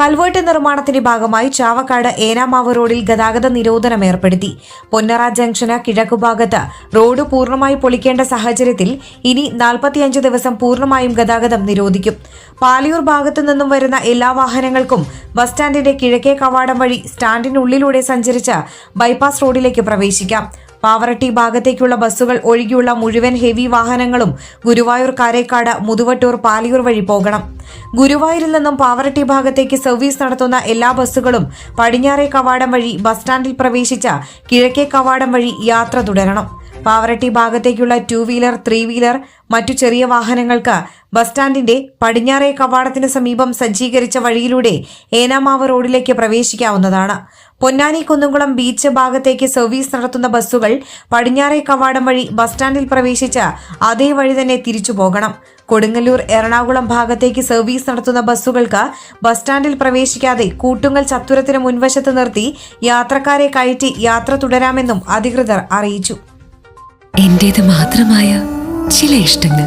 Culvert നിർമ്മാണത്തിന്റെ ഭാഗമായി ചാവക്കാട് ഏനാമാവ് റോഡിൽ ഗതാഗത നിരോധനം ഏർപ്പെടുത്തി. പൊന്നറ ജംഗ്ഷന് കിഴക്കുഭാഗത്ത് റോഡ് പൂർണമായി പൊളിക്കേണ്ട സാഹചര്യത്തിൽ ഇനി നാൽപ്പത്തിയഞ്ച് ദിവസം പൂർണമായും ഗതാഗതം നിരോധിക്കും. പാലിയൂർ ഭാഗത്തു നിന്നും വരുന്ന എല്ലാ വാഹനങ്ങൾക്കും ബസ് സ്റ്റാൻഡിന്റെ കിഴക്കേ കവാടം വഴി സ്റ്റാൻഡിനുള്ളിലൂടെ സഞ്ചരിച്ച് ബൈപ്പാസ് റോഡിലേക്ക് പ്രവേശിക്കാം. പാവറട്ടി ഭാഗത്തേക്കുള്ള ബസ്സുകൾ ഒഴികെയുള്ള മുഴുവൻ ഹെവി വാഹനങ്ങളും ഗുരുവായൂർ കാരേക്കാട് മുതുവട്ടൂർ പാലിയൂർ വഴി പോകണം. ഗുരുവായൂരിൽ നിന്നും പാവറട്ടി ഭാഗത്തേക്ക് സർവീസ് നടത്തുന്ന എല്ലാ ബസ്സുകളും പടിഞ്ഞാറേ കവാടം വഴി ബസ് സ്റ്റാൻഡിൽ പ്രവേശിച്ച കിഴക്കേ കവാടം വഴി യാത്ര തുടരണം. പാവറട്ടി ഭാഗത്തേക്കുള്ള ടു വീലർ ത്രീ വീലർ മറ്റു ചെറിയ വാഹനങ്ങൾക്ക് ബസ് സ്റ്റാൻഡിന്റെ പടിഞ്ഞാറേ കവാടത്തിന് സമീപം സജ്ജീകരിച്ച വഴിയിലൂടെ ഏനാമാവ് റോഡിലേക്ക് പ്രവേശിക്കാവുന്നതാണ്. പൊന്നാനി കുന്നുംകുളം ബീച്ച് ഭാഗത്തേക്ക് സർവീസ് നടത്തുന്ന ബസ്സുകൾ പടിഞ്ഞാറേ കവാടം വഴി ബസ് സ്റ്റാൻഡിൽ പ്രവേശിച്ച് അതേ വഴി തന്നെ തിരിച്ചു പോകണം. കൊടുങ്ങല്ലൂർ എറണാകുളം ഭാഗത്തേക്ക് സർവീസ് നടത്തുന്ന ബസ്സുകൾക്ക് ബസ് സ്റ്റാൻഡിൽ പ്രവേശിക്കാതെ കൂട്ടുങ്ങൽ ചത്തുരത്തിന് മുൻവശത്ത് നിർത്തി യാത്രക്കാരെ കയറ്റി യാത്ര തുടരാമെന്നും അധികൃതർ അറിയിച്ചു. എന്റേത് മാത്രമായ ചില ഇഷ്ടങ്ങൾ.